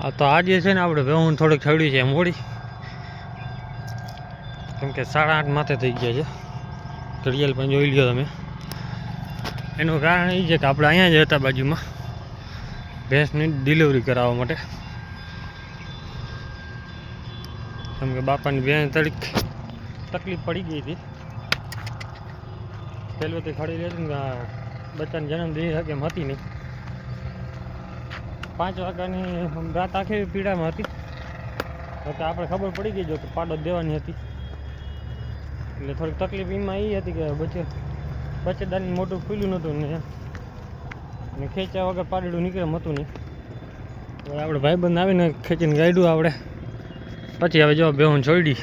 આ તો આજે છે ને આપણે વેહું થોડીક થડી છે મોડી કેમ કે સાડા આઠ માથે થઈ ગયા છે. ઘડિયાળ પણ જોઈ લ્યો તમે. એનું કારણ એ છે કે આપણે અહીંયા જ હતા બાજુમાં. ભેંસની ડિલિવરી કરાવવા માટે. કેમ કે બાપાની ભેંસ તરીક તકલીફ પડી ગઈ હતી. પહેલેથી ખડી રહેતી ને આ બચ્ચાને જન્મ દઈ શકે એમ હતી નહીં. પાંચ વાગ્યાની રાત આખી પીડામાં હતી. એટલે આપણે ખબર પડી ગઈ જો કે પાડો દેવાની હતી. એટલે થોડીક તકલીફ એમાં એ હતી કે બચે બચેદાની મોટું ખુલ્યું નહોતું ને ખેંચ્યા વગર પાડેડું નીકળે હતું નહીં. હવે આપણે ભાઈબંધ આવીને ખેંચીને ગાડ્યું આપણે પછી હવે જો બેહું છોડી.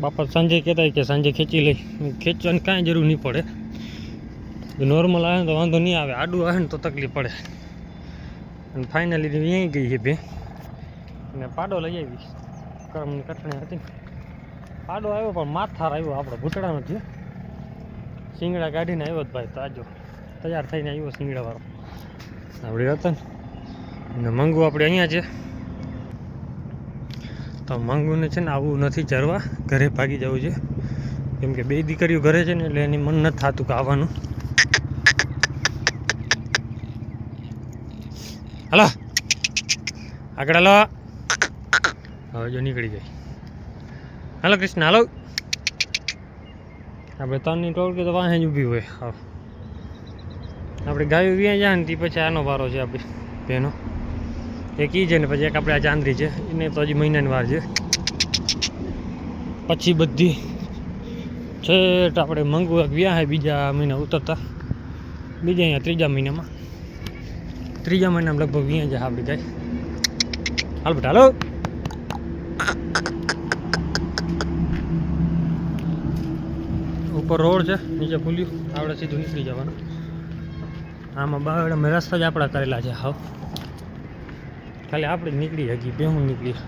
બાપા સાંજે કહેતા કે સાંજે ખેંચી લઈ. ખેંચવાની કાંઈ જરૂર નહીં પડે. નોર્મલ આવે ને તો વાંધો નહીં આવે. આડું આવે ને તો તકલીફ પડે. અને ફાઇનલી અહીં ગઈ છે બે અને પાડો લઈ આવી. કરમની કટણી હતી પાડો આવ્યો પણ માથાર આવ્યો આપણે ભૂતડા નથી શિંગડા કાઢીને આવ્યો જ ભાઈ તાજો તૈયાર થઈને આવ્યો શિંગડાવાળો. આપણે હતા ને. અને મંગુ આપણે અહીંયા છે. તો મંગુને છે ને આવું નથી ચરવા ઘરે ભાગી જવું છે. કેમ કે બે દીકરીઓ ઘરે છે ને એટલે એની મન નથી થતું કે આવવાનું. હલો. આગળ હલો. હવે જો નીકળી ગઈ. Hello Krishna, hello. આપણે ત્રણની ટોળકી તો વાહે જ ઊભી હોય. હા આપણે ગાયો વ્યાં જાય ને તે પછી આનો વારો છે આપણે બેનો એક ઈ છે ને પછી એક આપણે આ ચાંદરી છે. એને તો હજી મહિનાની વાર છે. પછી બધી છેટ આપણે મંગવું વ્યા હે બીજા મહિના ઉતરતા. બીજા અહીંયા ત્રીજા મહિનામાં. ત્રીજા મહિનામાં લગભગ વ્યાં જાય આપણી જાય. હાલ બેટા, હાલો. ઉપર રોડ છે, નીચે પુલ્યું. આપણે સીધું નીકળી જવાનું. આમાં બાવડા મેં રસ્તા જ આપણા કરેલા છે, હાવ. ખાલી આપણે જ નીકળી હજી બે હું નીકળી.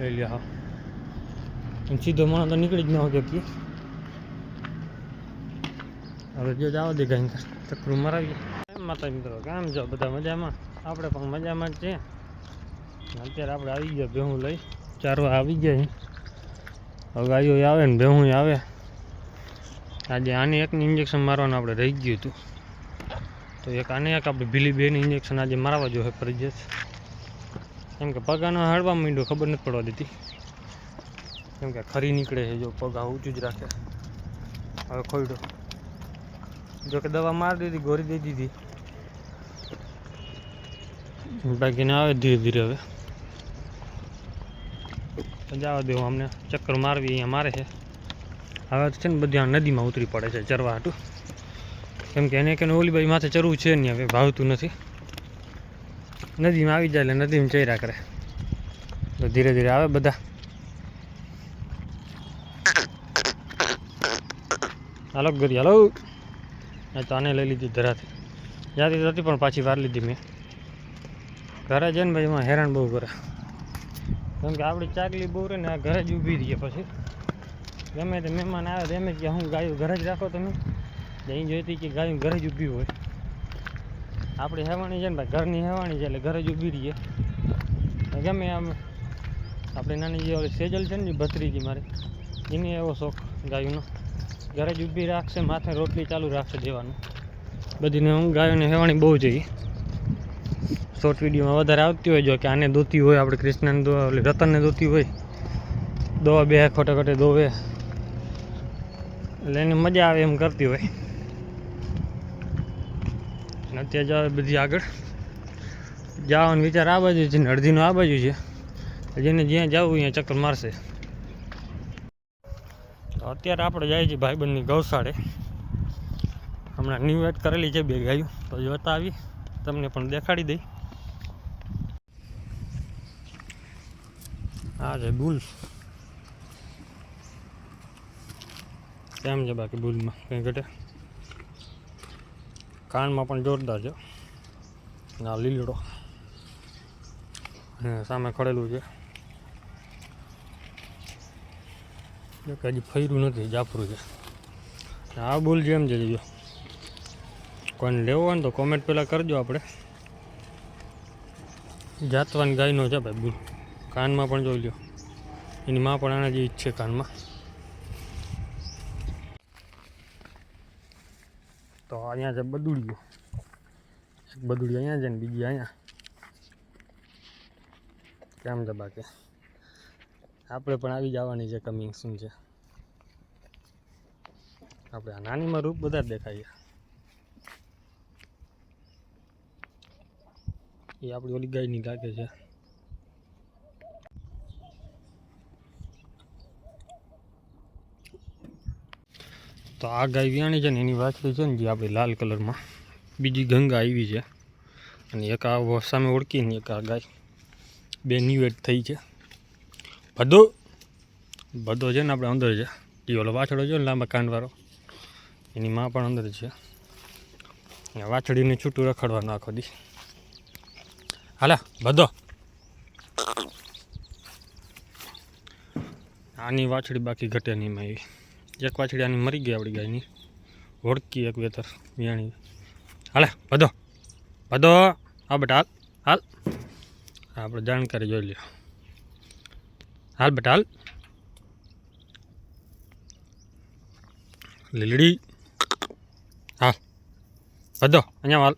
લઈ હા સીધો માણસ તો નીકળી જ ન હોય શકીએ હવે જો જાવ દે ગાય ચક્રું મરાવીએ. માતા મિત્રો, કામ જો બધા મજામાં? આપણે પણ મજામાં જ છે. અત્યારે આપણે આવી ગયા ભેહું લઈ. ચારવા આવી ગયા છે. હવે ગાયો આવે ને ભેહું આવે. આજે આને એકની ઇન્જેક્શન મારવાનું આપણે રહી ગયું હતું. તો એક આને એક આપણે ભીલી બેની ઇન્જેક્શન આજે મારવા જોઈએ ફરજિયાત. કેમ કે પગાનો હળવા માંડ્યો, ખબર નથી પડવા દેતી. કેમ કે ખરી નીકળે છે, જો પગ ઊંચું જ રાખે. હવે ખોઈડો જો કે દવા મારી દીધી, ગોરી દઈ દીધી. બાકીને આવે ધીરે ધીરે હવે. જવા દેવું અમને ચક્કર મારવી અહીંયા મારે છે. હવે તો છે ને બધી નદીમાં ઉતરી પડે છે ચરવા હાટું. કેમ કે એને કે ઓલી બાઈ માથે ચરવું છે નહીં હવે, ભાવતું નથી. નદીમાં આવી જાય એટલે નદીમાં ચર્યા કરે. તો ધીરે ધીરે આવે બધા. હાલો, ગરી, હાલો. આ તો આને લઈ લીધી ધરાથી. જાતી તો હતી પણ પાછી વાર લીધી મેં. ઘરે જઈને ભાઈ એમાં હેરાન બહુ કરે. કેમ કે આપણી ચાકલી બહુ રહે ને આ ઘરે જ ઊભી રહીએ પછી. ગમે તે મહેમાન આવે તો એમ જ કે હું ગાયું ઘરે જ રાખો તમે. અહીં જોઈતી કે ગાયું ઘરે જ ઊભી હોય. આપણી હેવાણી છે ને ભાઈ, ઘરની હેવાણી છે એટલે ઘરે જ ઊભી રહીએ. ગમે આમ, આપણી નાની જે સેજલ છે ને ભત્રીજી મારી, એને એવો શોખ ગાયુંનો. ઘરે જ ઊભી રાખશે, માથે રોટલી ચાલુ રાખશે દેવાનું. બધીને હું ગાયોને હેવાણી બહુ જોઈએ શોર્ટ વિડીયોમાં વધારે આવતી હોય, જો કે આને દોતી હોય, આપણે કૃષ્ણને દો એટલે રતનને દોતી હોય. દોવા બે ખોટે ખોટે દોવે એટલે એને મજા આવે એમ કરતી હોય. અને અત્યારે જાવે બધી આગળ. જવાનો વિચાર આ બાજુ છે ને અડધીનો આ બાજુ છે. જેને જ્યાં જવું ત્યાં ચક્કર મારશે. તો અત્યારે આપણે જાય છે ભાઈબંધની ગૌશાળે. હમણાં ન્યૂ એડ કરેલી છે બે ગાયું. તો જોતા આવી તમને પણ દેખાડી દઈ. આ છે બુલ. કેમ છે બાકી બુલમાં, કંઈ ઘટે. કાનમાં પણ જોરદાર છે. આ લીલડો. અને સામે ખડેલું છે જો કે હજી ફર્યું નથી, જાફરું છે. આ બોલ જેમ છે જો કોઈને લેવો હોય ને તો કોમેન્ટ પહેલાં કરજો આપણે. જાતવાની ગાયનો છે ભાઈ બુલ. કાનમાં પણ જોઈ લ્યો. એની માં પણ આના જેવી જ છે કાનમાં. તો અહીંયા છે બદુડિયું. એક બદુડી અહીંયા છે ને બીજી અહીંયા. કેમ છે બાકી? આપણે પણ આવી જવાની છે કમિંગ શું છે. આપણે આ નાનીમાં રૂપ બધા જ દેખાય એ આપણી ઓલી ગાયની લાગે છે. તો આ ગાય વિયાણી છે ને એની વાછડી છે ને જે આપણી લાલ કલરમાં. બીજી ગંગા આવી છે. અને એક આ સામે ઓળખીને એક આ ગાય. બે ન્યૂએડ થઈ છે. બધો બધો છે ને આપણે અંદર છે. એ ઓલો વાછડો છે ને લાંબા કાંડવાળો. એની માં પણ અંદર છે. વાછડીને છૂટું રખડવાનું આખો દી. હાલા બધો આની વાછડી બાકી ઘટે નહીં એમાં એવી. એક વાછડી આની મરી ગઈ આપણી ગાયની હોડકી એક વેતર વિયાણી હાલે બધો બધો હા, બેટા, હાલ. હાલ. આપણે જાણકારી જોઈ લ્યો. હાલ બેટા લીલડી. હા બધો, અહીંયા હાલ.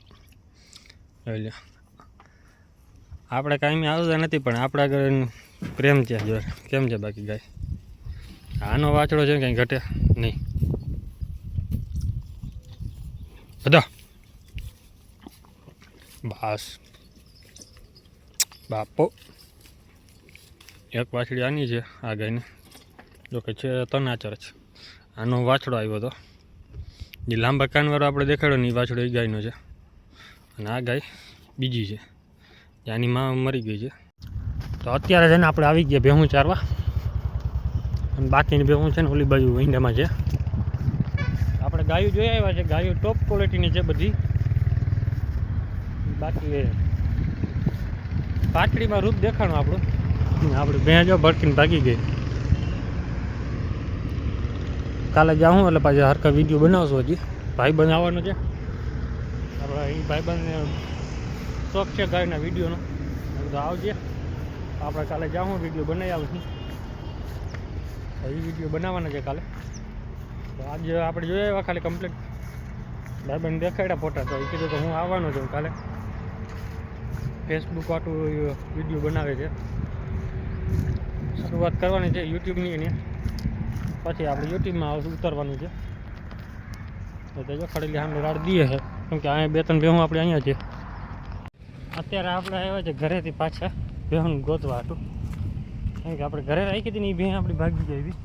લ્યો. આપણે કાંઈ આવતા નથી, પણ આપણા ઘરે પ્રેમ છે જો કેમ છે બાકી ગાય? આનો વાછડો છે કંઈ ઘટે નહીં. બધા. બસ. બાપો. એક વાછડી આની છે, આ ગાયની. જોકે છે તનાચર છે આનો વાછડો આવ્યો હતો જે લાંબા કાનવાળો આપણે દેખાડ્યો ને એ વાછડો એ ગાયનો છે. અને આ ગાય બીજી છે. આની માં મરી ગઈ છે. તો અત્યારે છે ને આપણે આવી ગયા ભેહું ચારવા. અને બાકીની ભેહું છે ને ઓલી બાજુ ઈંડામાં છે. આપણે ગાયો જોઈ આવ્યા છે, ગાયો ટોપ ક્વોલિટીની છે બધી. બાકી પાટડીમાં રૂપ દેખાણું આપણું. આપણે ભેં જો ભડકીને ભાગી ગઈ. કાલે જાઉં એટલે પાછા હરખા વીડિયો બનાવશું હજી. ભાઈ બનાવવાનો છે. આપણે એ ભાઈબંધને શોખ છે ગાયના વિડીયોનો. તો આવજે. આપણે કાલે જાઉં વીડિયો બનાવી આવીશું એ વીડિયો બનાવવાના છે કાલે. તો આજે આપણે જોઈએ એવા ખાલી કમ્પ્લીટ ભાઈબંધ દેખાડ્યા ફોટા, તો એ કીધું તો હું આવવાનો છું કાલે. ફેસબુક વાટું વીડિયો બનાવે છે. શરૂઆત કરવાની છે યુટ્યુબની એને. પછી આપણે યુટ્યુબમાં ઉતારવાનું છે. તો તે ખડેલી સામે રાડ દઈએ છે. કેમ કે અહીંયા બે ત્રણ ભેહું આપણે અહીંયા છે. અત્યારે આપણે આવ્યા છે ઘરેથી પાછા ભેહું ગોતવા હતું કેમ કે આપણે ઘરે રાખી હતી ને એ ભેહ આપણી ભાગી જાય એવી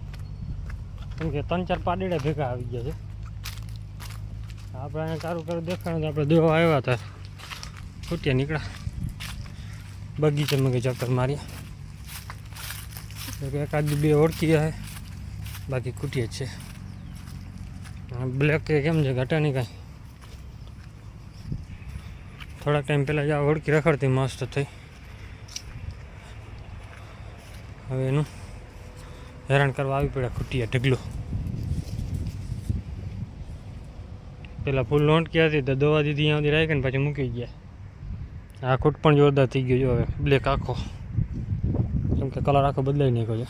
કેમ કે ત્રણ ચાર પાડેડા ભેગા આવી ગયા છે. આપણે અહીંયા ચારું કરું દેખાડું તો આપણે દેવા આવ્યા હતા. છૂટ્યા નીકળ્યા. બગીચામાં ગઈ ચક્કર માર્યા. એકાદ બે ઓળખી હે બાકી ખૂટીએ જ છે. બ્લેક કેમ છે? ઘટા નહીં કાંઈ? થોડાક ટાઈમ પહેલાં જ આ ઓળખી રખડતી મસ્ત થઈ. હવે એનું હેરાન કરવા આવી પડ્યા ખૂટીએ ઢગલો. પેલા ફૂલ લોંટકી હતી તો દવા દીધી અહીંયા સુધી રાખીને પછી મૂકી ગયા. આ ખૂટ પણ જોરદાર થઈ ગયો હવે. બ્લેક આખો. કેમ કે કલર આખો બદલાઈ નાખ્યો છે.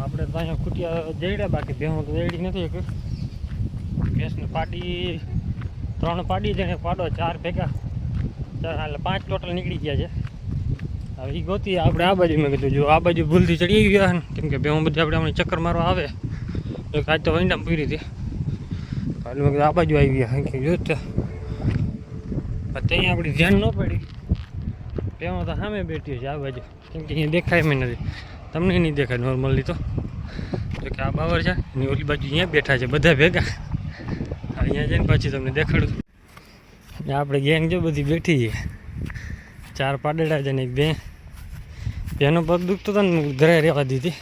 આપણે તો અહીંયા ખૂટિયા જઈડ્યા બાકી ભેહું તો જઈડી નથી એક. ભેંસને પાડી, ત્રણ પાડી છે પાડો, ચાર ભેગા. ચાર, એટલે પાંચ ટોટલ નીકળી ગયા છે. હવે એ ગોતી, આપણે આ બાજુ મેં કીધું, જો આ બાજુ ભૂલથી ચડી ગયા ને, કેમ કે ભેહું બધી આપણે હમણાં ચક્કર મારવા આવે. તો આજ તો વંડામ પૂરી હતી. એટલે મેં કીધું, આ બાજુ આવી ગયા કે જો ત્યાં આપણી ધ્યાન ન પડી. ભેહું તો સામે બેઠી છે, આ બાજુ. કેમ કે અહીંયા દેખાય મેં નથી. તમને નહીં દેખાય નોર્મલી તો. કે આ બાવર છે ને ઓલી બાજુ અહીંયા બેઠા છે બધા ભેગા. અહીંયા જઈને પછી તમને દેખાડું ને આપણે ગેંગ જો બધી બેઠી છે. ચાર પાડેડા છે ને એક બે. બેનો પગ દુખતો હતો ને ઘરે રહેવા દીધી.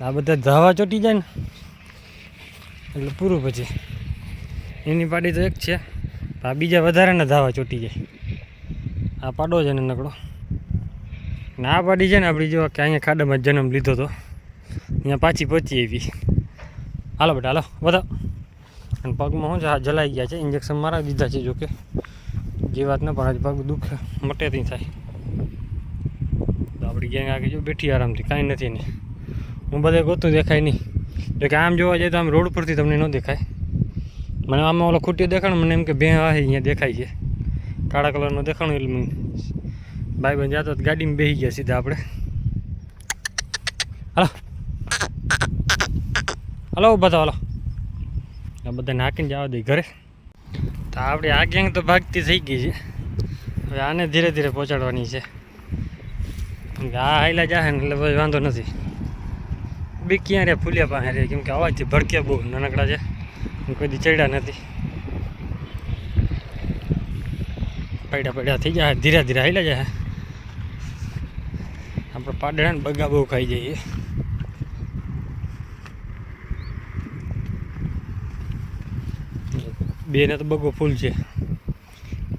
આ બધા ધાવા ચોટી જાય ને. એટલે પૂરું પછી. એની પાડી તો એક છે. આ બીજા વધારાના ધાવા ચોટી જાય. આ પાડો છે ને નકડો ને પાડી છે ને આપણી જો કે અહીંયા ખાડામાં જન્મ લીધો હતો અહીંયા પાછી પહોંચી આવી. હાલો બેટા, હાલો બધા અને પગમાં છે? આ જલાઈ ગયા છે. ઇન્જેક્શન મારા દીધા છે જોકે જીવાત ન પણ આજે પગ દુઃખ મટેથી થાય. તો આપણી ગેંગ આગળ જો બેઠી આરામથી, કાંઈ નથી ને. હું બધે ગોતું દેખાય નહીં. જોકે આમ જોવા જઈએ તો આમ રોડ પરથી તમને ન દેખાય. મને આમાં ઓલો ખૂટ્યો દેખાણ, મને એમ કે બે આ અહીંયા દેખાય છે. કાળા કલરનો દેખાણું એટલે ભાઈ બંધ જાતો ગાડીમાં બેસી ગયા સીધા આપણે. હાલો. હલો બધા હાલો. આ બધા નાખીને જવા દે ઘરે. તો આપણી આ ગેંગ તો ભાગતી થઈ ગઈ છે. હવે આને ધીરે ધીરે પહોંચાડવાની છે. આ હાઈલા જાહે ને, એટલે પછી વાંધો નથી. બી ક્યાં રે ફૂલ્યા પાસે રે કેમ કે અવાજથી ભડકે બહુ નાનકડા છે. કોઈ દી ચડ્યા નથી. પડ્યા પડ્યા થઈ જાય ધીરે ધીરે હાઈલા જાય આપણે પાડડા ને બગા બહુ ખાઈ જઈએ. બેને તો બગો ફૂલ છે.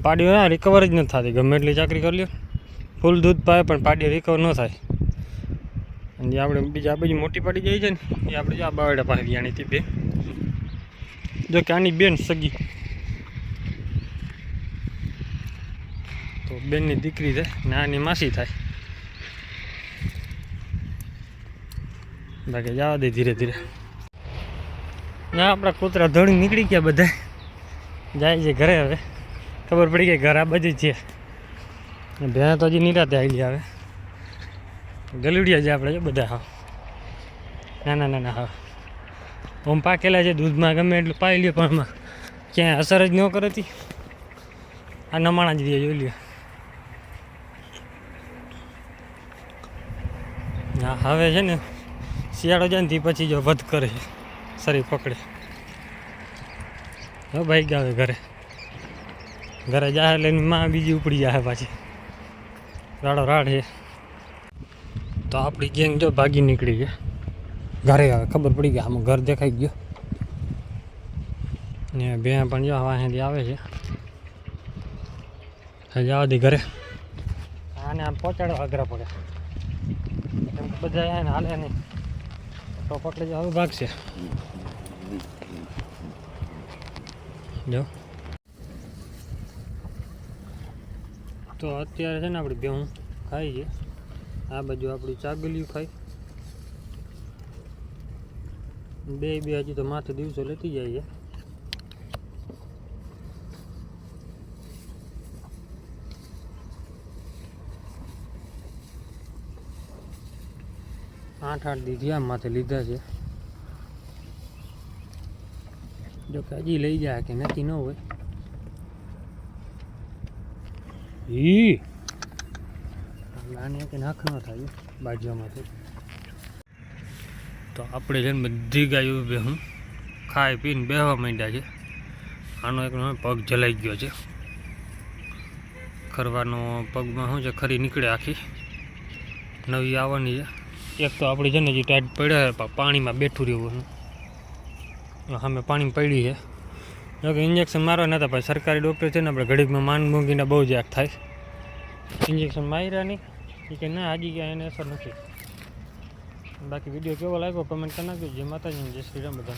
પાડ્યો ના રિકવર જ નથી થતી. ગમે એટલી ચાકરી કરી લ્યો. ફૂલ દૂધ પાય, પણ પાડીઓ રિકવર ન થાય. અને જે આપણે બીજા બીજી મોટી પાડી જાય છે ને, એ આપણે જો આ બાવડા પાસે વ્યાણી હતી બે. જો કે આની બેન સગી. તો બેનની દીકરી છે ને આની માસી થાય. બાકી જવા દે ધીરે ધીરે. ના, આપણા કૂતરા ધોળી નીકળી ગયા બધા. જાય છે ઘરે હવે. ખબર પડી કે ઘર આ બાજુ છે. ને ભેણા તો હજી નિરાતે ગયા હવે. ગલુડિયા છે આપણે બધા હા નાના નાના હા ઓમ પાકેલા છે દૂધમાં, ગમે એટલું પાઈ લ્યો, પણ એમાં ક્યાંય અસર જ ન કરતી. આ નમાણા જ દે જોઈ લ્યો. હવે છે ને શિયાળો જાય ને પછી જો વધ કરે સરી પકડે. હવે ભાઈ ગયા હવે ઘરે. ઘરે જાય એટલે માં બીજી ઉપડી જાય પાછી. રાડો રાડ છે તો આપણી ગેંગ જો ભાગી નીકળી છે ઘરે આવે ખબર પડી ગઈ આમાં ઘર દેખાઈ ગયો. ને બે પણ જો હવા અહીંયાથી આવે છે. હજી દે ઘરે. આને આમ પહોંચાડવા અઘરા પડે. કે બધા હાલે નહીં. તો પકડી હવે ભાગશે. જો. તો અત્યારે છે ને આપણી બેહું ખાઈ છે આ બાજુ આપણી ચાગલિયું ખાઈ. બે બે હજી તો માથે દિવસો લેતી જાય છે. આઠ આઠ દીધી આમાંથી માથે લીધા છે. જો કે હજી લઈ જાય કે નથી ન હોય. ઈ? આને કે નાખ ન થાય બાજુમાંથી. તો આપણે છે ને બધી ગાયો બે હું ખાઈ પીને બેહવા માંડ્યા છે. આનો એક પગ જલાઈ ગયો છે. ખરવાનો પગમાં શું છે? ખરી નીકળે આખી. નવી આવવાની છે. એક તો આપણી છે ને જે ટાઈટ પડ્યા પાણીમાં બેઠું રહેવું સામે પાણી પડી છે. જોકે ઇન્જેક્શન મારવા નતા પછી સરકારી ડૉક્ટર છે ને, આપણે ઘડીકમાં માન મૂકીને બહુ જ આગ થાય. ઇન્જેક્શન માર્યા નહીં. એ કે ના, હાજી ગયા એને અસર નથી. બાકી વીડિયો કેવો લાગ્યો કમેન્ટ કરી નાખજો. જય માતાજી જય શ્રી રામ બધા